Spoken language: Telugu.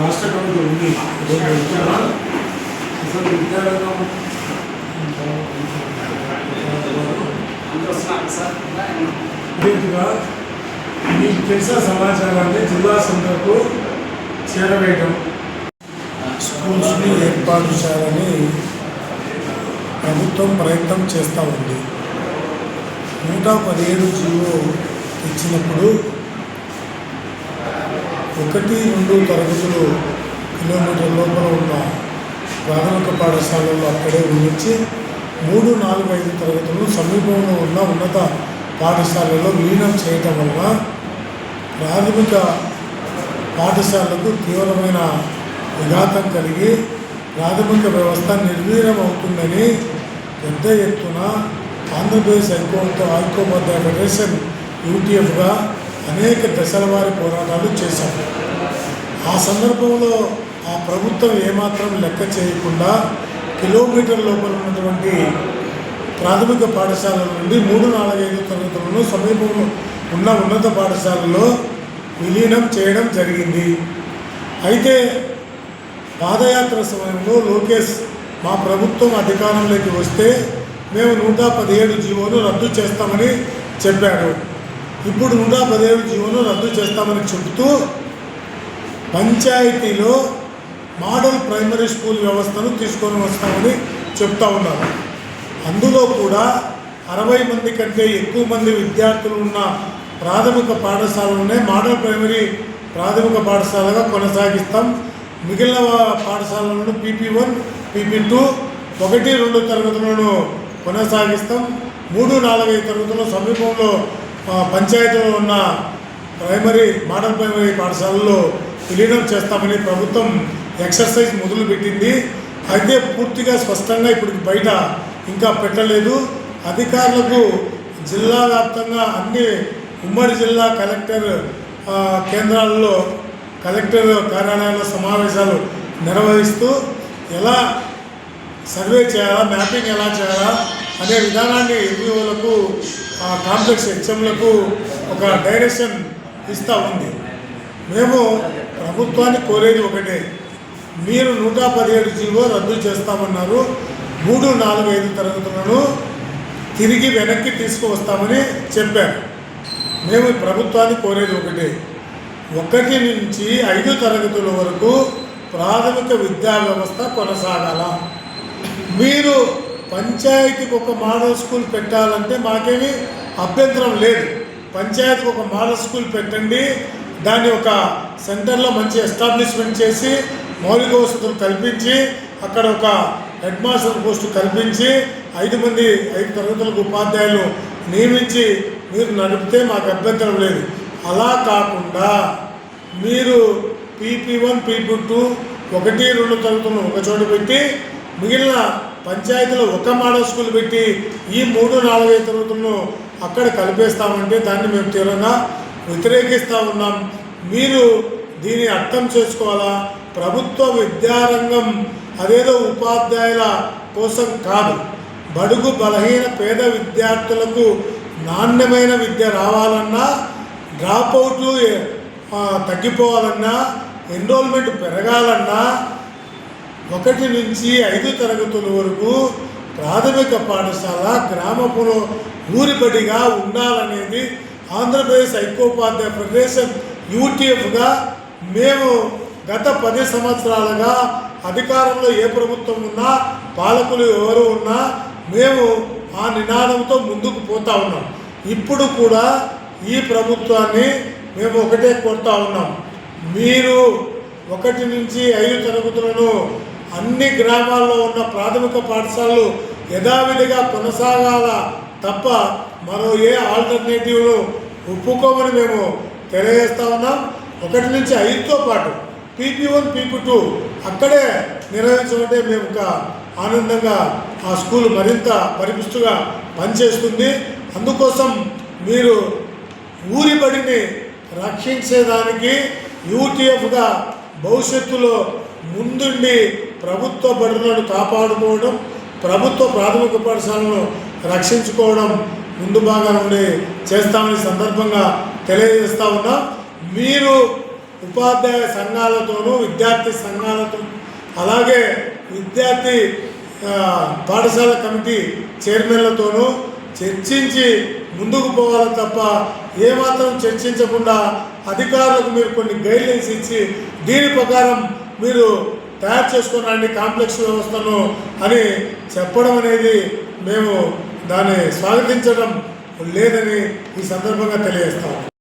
రాష్ట్ర కమిటీ ఉంది. వెళ్తున్నా. అసలు విద్యారంగం పూర్తిగా మీకు తెలిసిన సమాచారాన్ని జిల్లా సెంటర్కు చేరవేయటం? స్కూల్స్ని ఏర్పాటు చేయాలని ప్రభుత్వం ప్రయత్నం చేస్తూ ఉంది. నూట పదిహేడు జీవో ఇచ్చినప్పుడు ఒకటి రెండు తరగతులు కిలోమీటర్ లోపల ఉన్న ప్రాథమిక పాఠశాలల్లో అక్కడే ఉంచి మూడు నాలుగు ఐదు తరగతులను సమీపంలో ఉన్న ఉన్నత పాఠశాలలో విలీనం చేయటం వల్ల ప్రాథమిక పాఠశాలకు తీవ్రమైన విఘాతం కలిగి ప్రాథమిక వ్యవస్థ నిర్వీర్యం అవుతుందని పెద్ద ఎత్తున ఆంధ్రప్రదేశ్ హైకోర్టు హైకోపాధ్యాయ ఫెడరేషన్ యూటీఎఫ్గా అనేక దశల వారి పోరాటాలు చేశారు ఆ సందర్భంలో ఆ ప్రభుత్వం ఏమాత్రం లెక్క చేయకుండా కిలోమీటర్ లోపల ఉన్నటువంటి ప్రాథమిక పాఠశాలల నుండి మూడు నాలుగైదు తరగతులను సమీపంలో ఉన్న ఉన్నత పాఠశాలలో విలీనం చేయడం జరిగింది. అయితే పాదయాత్ర సమయంలో లోకేష్ మా ప్రభుత్వం అధికారంలోకి వస్తే మేము నూట పదిహేడు జీవోను రద్దు చేస్తామని చెప్పాడు. ఇప్పుడు నూట పదిహేడు జీవోను రద్దు చేస్తామని చెబుతూ పంచాయతీలో మోడల్ ప్రైమరీ స్కూల్ వ్యవస్థను తీసుకొని వస్తామని చెప్తా ఉన్నారు. అందులో కూడా అరవై మంది కంటే ఎక్కువ మంది విద్యార్థులు ఉన్న ప్రాథమిక పాఠశాలలోనే మోడల్ ప్రైమరీ ప్రాథమిక పాఠశాలగా కొనసాగిస్తాం. మిగిలిన పాఠశాలలను పీపీ వన్ పీపీ టూ ఒకటి రెండు తరగతులను కొనసాగిస్తాం. మూడు నాలుగైదు తరగతుల సమీపంలో పంచాయతీలో ఉన్న ప్రైమరీ మోడల్ ప్రైమరీ పాఠశాలలో విలీనం చేస్తామని ప్రభుత్వం ఎక్సర్సైజ్ మొదలుపెట్టింది అయితే పూర్తిగా స్పష్టంగా ఇప్పటికి బయట ఇంకా పెట్టలేదు. అధికారులకు జిల్లా వ్యాప్తంగా అన్ని ఉమ్మడి జిల్లా కలెక్టర్ కేంద్రాల్లో కలెక్టర్ కార్యాలయాల సమావేశాలు నిర్వహిస్తూ ఎలా సర్వే చేయాలా మ్యాపింగ్ ఎలా చేయాలా అనే విధానాన్ని ఎంపీఓలకు ఆ కాంప్లెక్స్ హెచ్ఎంలకు ఒక డైరెక్షన్ ఇస్తూ ఉంది. మేము ప్రభుత్వాన్ని కోరేది ఒకటే. మీరు నూట పదిహేడు జీవో రద్దు చేస్తామన్నారు. మూడు నాలుగు ఐదు తరగతులను తిరిగి వెనక్కి తీసుకువస్తామని చెప్పారు. మేము ప్రభుత్వాన్ని కోరేది ఒకటే. ఒకటి నుంచి ఐదు తరగతుల వరకు ప్రాథమిక విద్యా వ్యవస్థ కొనసాగాల. మీరు పంచాయతీకి ఒక మోడల్ స్కూల్ పెట్టాలంటే మాకేమీ అభ్యంతరం లేదు. పంచాయతీకి ఒక మోడల్ స్కూల్ పెట్టండి. దాన్ని ఒక సెంటర్లో మంచి ఎస్టాబ్లిష్మెంట్ చేసి మౌలిక వసతులు కల్పించి అక్కడ ఒక హెడ్ మాస్టర్ పోస్టు కల్పించి ఐదు మంది ఐదు తరగతులకు ఉపాధ్యాయులు నియమించి మీరు నడిపితే మాకు అభ్యంతరం లేదు. అలా కాకుండా మీరు పీపీ వన్ పీపీ టూ ఒకటి రెండు తరగతులను ఒక చోట పెట్టి మిగిలిన పంచాయతీలో ఒక మోడల్ స్కూల్ పెట్టి ఈ మూడు నాలుగైదు తరగతులను అక్కడ కలిపేస్తామంటే దాన్ని మేము తీవ్రంగా వ్యతిరేకిస్తూ ఉన్నాం. మీరు దీన్ని అర్థం చేసుకోవాలా? ప్రభుత్వ విద్యారంగం అదేదో ఉపాధ్యాయుల కోసం కాదు. బడుగు బలహీన పేద విద్యార్థులకు నాణ్యమైన విద్య రావాలన్నా డ్రాప్ అవుట్లు తగ్గిపోవాలన్నా ఎన్రోల్మెంట్ పెరగాలన్నా ఒకటి నుంచి ఐదు తరగతుల వరకు ప్రాథమిక పాఠశాల గ్రామపులో ఊరిబడిగా ఉండాలనేది ఆంధ్రప్రదేశ్ ఐకోపాధ్యాయ ఫెడరేషన్ యూటీఎఫ్గా మేము గత పది సంవత్సరాలుగా అధికారంలో ఏ ప్రభుత్వం ఉన్నా పాలకులు ఎవరు ఉన్నా మేము ఆ నినాదంతో ముందుకు పోతా ఉన్నాం. ఇప్పుడు కూడా ఈ ప్రభుత్వాన్ని మేము ఒకటే కోరుతా ఉన్నాం. మీరు ఒకటి నుంచి ఐదు తరగతులను అన్ని గ్రామాల్లో ఉన్న ప్రాథమిక పాఠశాలలు యథావిధిగా కొనసాగాల తప్ప మరో ఏ ఆల్టర్నేటివ్ను ఒప్పుకోమని మేము తెలియజేస్తా ఉన్నాం. ఒకటి నుంచి ఐదుతో పాటు పీపీ వన్ పీపీ టూ అక్కడే నిర్వహించమంటే మేము ఇంకా ఆనందంగా ఆ స్కూల్ మరింత పరిపుష్టిగా పనిచేస్తుంది. అందుకోసం మీరు ఊరి బడిని రక్షించేదానికి యూటీఎఫ్గా భవిష్యత్తులో ముందుండి ప్రభుత్వ బడులను కాపాడుకోవడం ప్రభుత్వ ప్రాథమిక పాఠశాలను రక్షించుకోవడం ముందు భాగం నుండి చేస్తామని సందర్భంగా తెలియజేస్తా ఉన్నా మీరు ఉపాధ్యాయ సంఘాలతోనూ విద్యార్థి సంఘాలతో అలాగే విద్యార్థి పాఠశాల కమిటీ చైర్మన్లతోనూ చర్చించి ముందుకు పోవాలి తప్ప ఏమాత్రం చర్చించకుండా అధికారులకు మీరు కొన్ని గైడ్లైన్స్ ఇచ్చి దీని ప్రకారం మీరు తయారు చేసుకున్నాండి కాంప్లెక్స్ వ్యవస్థను అని చెప్పడం అనేది మేము దాన్ని స్వాగతించడం లేదని ఈ సందర్భంగా తెలియజేస్తాము